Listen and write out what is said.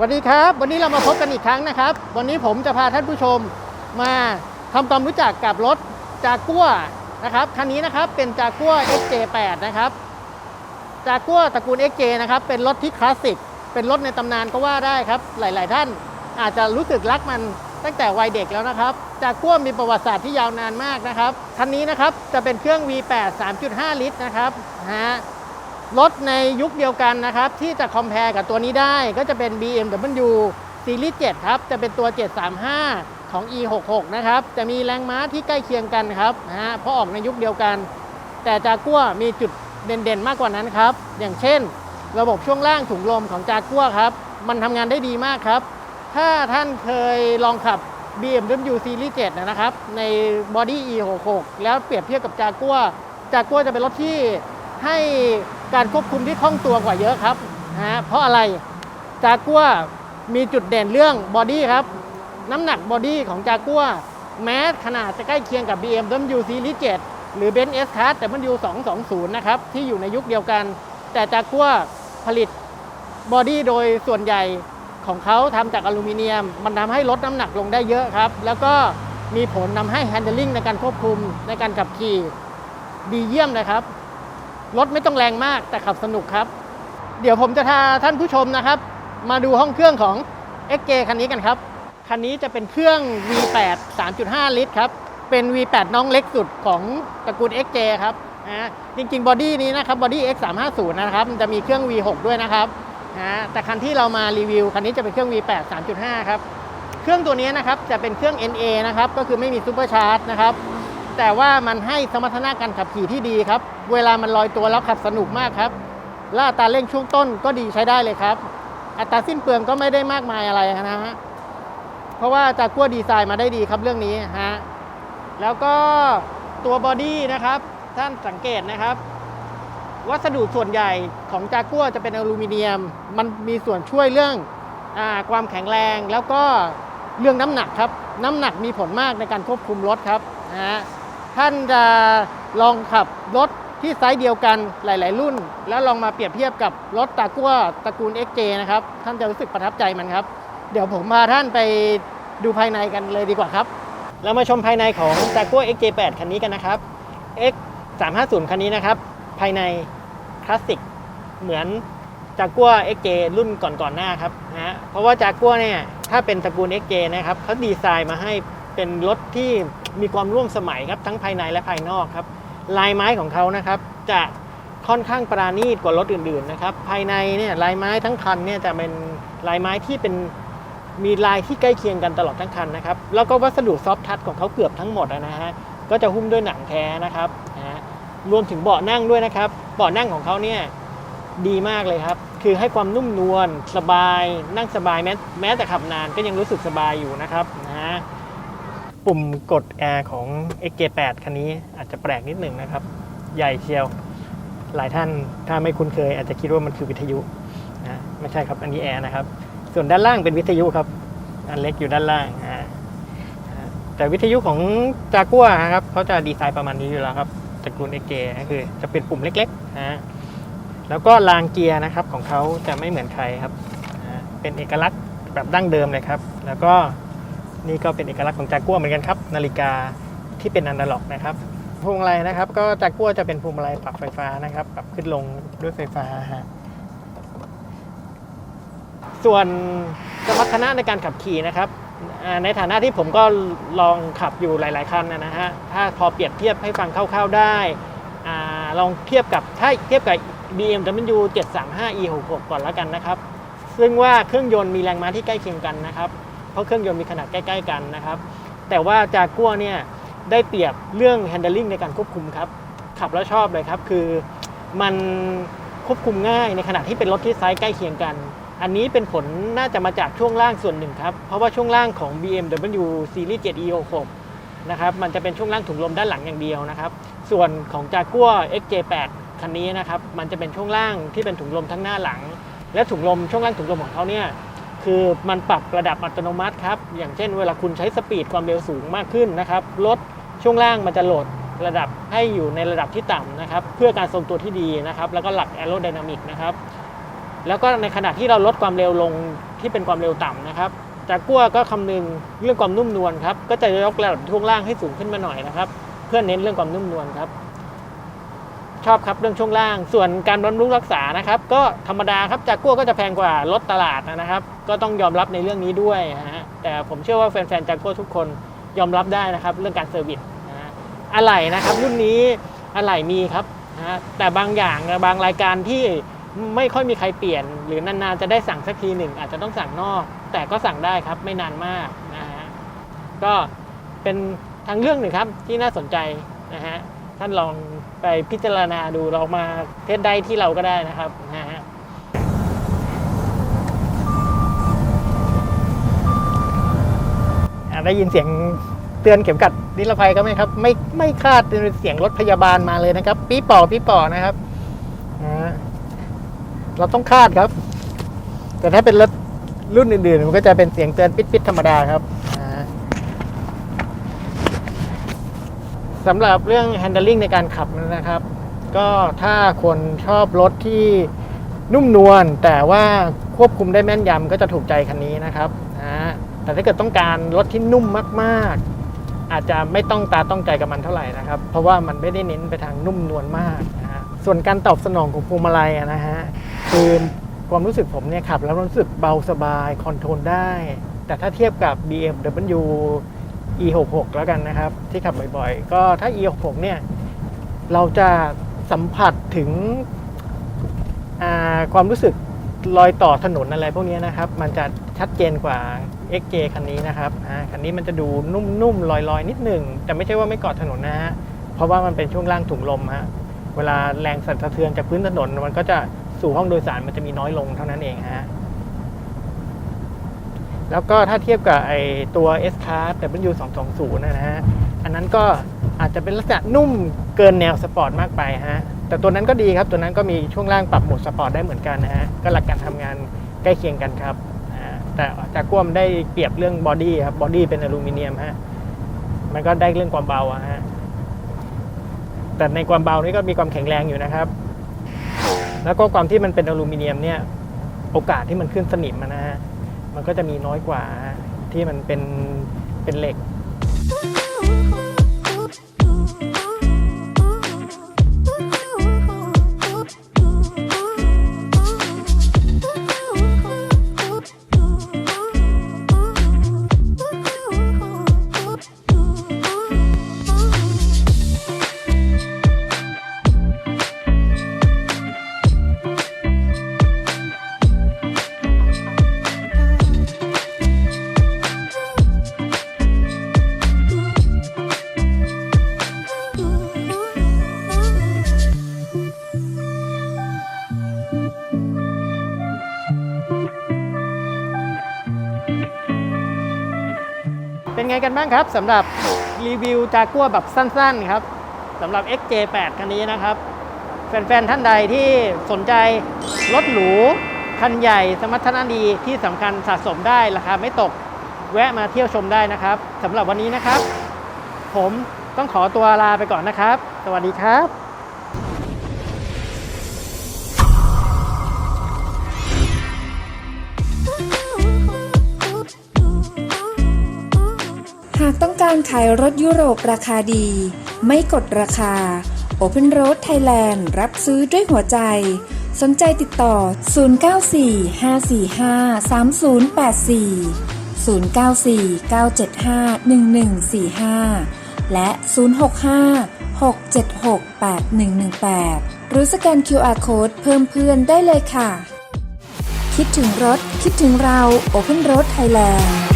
สวัสดีครับ วันนี้เรามาพบกันอีกครั้งนะครับ วันนี้ผมจะพาท่านผู้ชมมาทำความรู้จักกับรถจากัวนะครับคันนี้นะครับเป็นจากัว XJ8 นะครับจากัวตระกูล XJ นะครับเป็นรถที่คลาสสิกเป็นรถในตำนานก็ว่าได้ครับ หลาย ๆ ท่านอาจจะรู้สึกรักมันตั้งแต่วัยเด็กแล้วนะครับ จากัวมีประวัติศาสตร์ที่ยาวนานมากนะครับคันนี้นะครับจะเป็นเครื่อง V8 3.5 ลิตรนะครับฮะ รถในยุคเดียวกันนะครับ ที่จะคอมเพลกับตัวนี้ได้ก็จะเป็น BMW Series 7ครับ จะเป็นตัว 735 ของ E66 นะครับ จะมีแรงม้าที่ใกล้เคียงกันครับนะฮะเพราะออกในยุคเดียวกัน แต่จากัวมีจุดเด่นๆ มากกว่านั้นครับ อย่างเช่น ระบบช่วงล่างถุงลมของจากัวครับ มันทำงานได้ดีมากครับ ถ้าท่านเคยลองขับ BMW Series 7 นะครับ ใน Body E66 แล้วเปรียบเทียบกับจากัวจากัวจะเป็นรถที่ให้ การควบคุมที่คล่องตัวกว่าเยอะครับนะเพราะอะไรจากัวมีจุดเด่นเรื่องบอดี้ครับ น้ำหนักบอดี้ของจากัวแม้ขนาดจะใกล้เคียงกับ BMW Series 7 หรือ Benz S Class W 220 นะครับ ที่อยู่ในยุคเดียวกัน แต่จากัวผลิตบอดี้โดยส่วนใหญ่ของเขาทำจากอลูมิเนียม มันทำให้ลดน้ำหนักลงได้เยอะครับ แล้วก็มีผลทำให้ handling ในการควบคุมในการขับขี่ดีเยี่ยมเลยครับ รถไม่ต้องแรงมากแต่ขับสนุกครับ เดี๋ยวผมจะพาท่านผู้ชมนะครับ มาดูห้องเครื่องของ XJ คันนี้กันครับ คันนี้จะเป็นเครื่อง V8 3.5 ลิตรครับ เป็น V8 น้องเล็กสุดของตระกูล XJ ครับนะจริงๆบอดี้นี้นะครับบอดี้ X350 นะครับจะมีเครื่อง V6 ด้วยนะครับนะแต่คันที่เรามารีวิว คันนี้จะเป็นเครื่อง V8 3.5 ครับ เครื่องตัวนี้นะครับจะเป็นเครื่อง NA นะครับ ก็คือไม่มีซูเปอร์ชาร์จนะครับ แต่ว่ามันให้สมรรถนะการขับขี่ที่ดีครับ เวลามันลอยตัวแล้วขับสนุกมากครับละอัตาเร่งช่วงต้นก็ดีใช้ได้เลยครับ อัตราสิ้นเปลืองก็ไม่ได้มากมายอะไรนะฮะ เพราะว่าจากกัวดีไซน์มาได้ดีครับเรื่องนี้ฮะ แล้วก็ตัวบอดี้นะครับ ท่านสังเกตนะครับ วัสดุส่วนใหญ่ของจากัวจะเป็นอลูมิเนียม มันมีส่วนช่วยเรื่องอความแข็งแรง แล้วก็เรื่องน้ำหนักครับ น้ำหนักมีผลมากในการควบคุมรถครับนะฮะ ท่านจะลองขับรถที่ไซส์เดียวกันหลาย ๆ รุ่น แล้วลองมาเปรียบเทียบกับรถตากัวตระกูล XJ นะครับ ท่านจะรู้สึกประทับใจมันครับ เดี๋ยวผมพาท่านไปดูภายในกันเลยดีกว่าครับ เรามาชมภายในของ j a g u a r XJ8 คันนี้กันนะครับ X 350 คันนี้นะครับ ภายในคลาสสิกเหมือน j a g u a r XJ รุ่นก่อนๆหน้าครับนะฮะเพราะว่า j a g u a r เนี่ยถ้าเป็นตระกูล XJ นะครับเขาดีไซน์มาให้ เป็นรถที่มีความร่วมสมัยครับทั้งภายในและภายนอกครับ ลายไม้ของเขานะครับจะค่อนข้างปราณีตกว่ารถอื่นๆนะครับ ภายในเนี่ยลายไม้ทั้งคันเนี่ยจะเป็นลายไม้ที่เป็นมีลายที่ใกล้เคียงกันตลอดทั้งคันนะครับ แล้วก็วัสดุซอฟท์ทัชของเขาเกือบทั้งหมดนะฮะก็จะหุ้มด้วยหนังแท้นะครับนะฮะรวมถึงเบาะนั่งด้วยนะครับเบาะนั่งของเขาเนี่ยดีมากเลยครับ คือให้ความนุ่มนวลสบายนั่งสบายแม้แม้แต่ขับนานก็ยังรู้สึกสบายอยู่นะครับนะฮะ ปุ่มกดแอร์ของ XJ8 คันนี้อาจจะแปลกนิดหนึ่งนะครับ ใหญ่เชียว หลายท่านถ้าไม่คุ้นเคย อาจจะคิดว่ามันคือวิทยุนะไม่ใช่ครับอันนี้แอร์นะครับ ส่วนด้านล่างเป็นวิทยุครับ อันเล็กอยู่ด้านล่างอ่าอ่าแต่วิทยุของจากัวครับเขาจะดีไซน์ประมาณนี้อยู่แล้วครับตระกูลเอเกก็คือจะเป็นปุ่มเล็กๆนะแล้วก็รางเกียร์นะครับของเขาจะไม่เหมือนใครครับ เป็นเอกลักษณ์แบบดั้งเดิมเลยครับ แล้วก็ นี่ก็เป็นเอกลักษณ์ของจากัวเหมือนกันครับ นาฬิกาที่เป็นอนาล็อกนะครับพวงมาลัยนะครับ ก็จากัวจะเป็นพวงมาลัยปรับไฟฟ้านะครับ ปรับขึ้นลงด้วยไฟฟ้าฮะส่วนสมรรถนะในการขับขี่นะครับ ในฐานะที่ผมก็ลองขับอยู่หลาย ๆ คันนะฮะถ้าพอเปรียบเทียบให้ฟังคร่าวๆได้อลองเทียบกับถ้าเทียบกับ BMW 735 E66 ก่อนแล้วกันนะครับ ซึ่งว่าเครื่องยนต์มีแรงม้าที่ใกล้เคียงกันนะครับ เพราะเครื่องยนต์มีขนาดใกล้ ๆ กันนะครับ แต่ว่าจากัวเนี่ยได้เปรียบเรื่อง handling ในการควบคุมครับ ขับแล้วชอบเลยครับ คือมันควบคุมง่ายในขณะที่เป็นรถที่ไซส์ใกล้เคียงกัน อันนี้เป็นผลน่าจะมาจากช่วงล่างส่วนหนึ่งครับ เพราะว่าช่วงล่างของ BMW Series 7 E66 นะครับมันจะเป็นช่วงล่างถุงลมด้านหลังอย่างเดียวนะครับ ส่วนของ Jaguar XJ8 คันนี้นะครับมันจะเป็นช่วงล่างที่เป็นถุงลมทั้งหน้าหลัง และถุงลมช่วงล่างถุงลมของเขาเนี่ย คือมันปรับระดับอัตโนมัติครับ อย่างเช่นเวลาคุณใช้สปีดความเร็วสูงมากขึ้นนะครับรถช่วงล่างมันจะโหลดระดับให้อยู่ในระดับที่ต่ำนะครับ เพื่อการทรงตัวที่ดีนะครับ แล้วก็หลักแอโรไดนามิกนะครับ แล้วก็ในขณะที่เราลดความเร็วลงที่เป็นความเร็วต่ำนะครับจากั้วก็คำนึงเรื่องความนุ่มนวลครับ ก็จะยกระดับช่วงล่างให้สูงขึ้นมาหน่อยนะครับ เพื่อเน้นเรื่องความนุ่มนวลครับ ชอบครับเรื่องช่วงล่าง ส่วนการบำรุงรักษานะครับ ก็ธรรมดาครับจากกัวก็จะแพงกว่ารถตลาดนะครับ ก็ต้องยอมรับในเรื่องนี้ด้วยนะฮะแต่ผมเชื่อว่าแฟนๆจากกัวทุกคนยอมรับได้นะครับ เรื่องการเซอร์วิสนะอะไหล่นะครับ รุ่นนี้อะไหล่มีครับนะฮะแต่บางอย่างบางรายการที่ไม่ค่อยมีใครเปลี่ยน หรือนานๆจะได้สั่งสักทีหนึ่งอาจจะต้องสั่งนอก แต่ก็สั่งได้ครับไม่นานมากนะฮะก็เป็นทางเรื่องหนึ่งครับที่น่าสนใจนะฮะ ท่านลองไปพิจารณาดูลองมาเทสได้ที่เราก็ได้นะครับนะฮะได้ยินเสียงเตือนเข็มกัดนิรภัยก็ไหมครับ ไม่ไม่คาดเป็นเสียงรถพยาบาลมาเลยนะครับ ปี๊ป่อปี๊ป่อนะครับเราต้องคาดครับ แต่ถ้าเป็นรถรุ่นอื่นๆ มันก็จะเป็นเสียงเตือนปิดๆธรรมดาครับอ่า สำหรับเรื่อง handling ในการขับนะครับ ก็ถ้าคนชอบรถที่นุ่มนวลแต่ว่าควบคุมได้แม่นยำก็จะถูกใจคันนี้นะครับนะแต่ถ้าเกิดต้องการรถที่นุ่มมากๆ อาจจะไม่ต้องตาต้องใจกับมันเท่าไหร่นะครับ เพราะว่ามันไม่ได้เน้นไปทางนุ่มนวลมากนะฮะส่วนการตอบสนองของพวงมาลัยนะฮะคือความรู้สึกผมเนี่ยขับแล้วรู้สึกเบาสบายคอนโทรลได้ แต่ถ้าเทียบกับ BMW E66 แล้วกันนะครับ ที่ขับบ่อยๆ ก็ถ้า E66 เนี่ย เราจะสัมผัสถึงความรู้สึกรอยต่อถนนอะไรพวกนี้นะครับ มันจะชัดเจนกว่า XJ คันนี้นะครับอ่าคันนี้มันจะดูนุ่มๆ ลอยๆ นิดหนึ่ง แต่ไม่ใช่ว่าไม่เกาะถนนนะฮะ เพราะว่ามันเป็นช่วงล่างถุงลมฮะ เวลาแรงสั่นสะเทือนจากพื้นถนนมันก็จะสู่ห้องโดยสารมันจะมีน้อยลงเท่านั้นเองฮะ แล้วก็ถ้าเทียบกับไอตัว S Class W220 นะฮะ อันนั้นก็อาจจะเป็นลักษณะนุ่มเกินแนวสปอร์ตมากไปฮะ แต่ตัวนั้นก็ดีครับ ตัวนั้นก็มีช่วงล่างปรับโหมดสปอร์ตได้เหมือนกันนะฮะ ก็หลักการทำงานใกล้เคียงกันครับอ่าแต่จากกวมได้เปรียบเรื่องบอดี้ครับ บอดี้เป็นอลูมิเนียมฮะ มันก็ได้เรื่องความเบาฮะ แต่ในความเบานี่ก็มีความแข็งแรงอยู่นะครับ แล้วก็ความที่มันเป็นอลูมิเนียมเนี่ย โอกาสที่มันขึ้นสนิมนะฮะ มันก็จะมีน้อยกว่าที่มันเป็นเป็นเหล็ก ไงกันบ้างครับสำหรับรีวิวจากัวแบบสั้นๆครับสำหรับ XJ8 คันนี้นะครับ แฟนๆท่านใดที่สนใจรถหรูคันใหญ่สมรรถนะดีที่สำคัญสะสมได้ราคาไม่ตกแวะมาเที่ยวชมได้นะครับสำหรับวันนี้นะครับ ผมต้องขอตัวลาไปก่อนนะครับ สวัสดีครับากต้องการขายรถยุโรปราคาดี ไม่กดราคา Open Road Thailand รับซื้อด้วยหัวใจ สนใจติดต่อ 094-545-3084 094-975-1145 และ 065-676-8118 หรือสแกน QR Code เพิ่มเพื่อนได้เลยค่ะ คิดถึงรถ คิดถึงเรา Open Road Thailand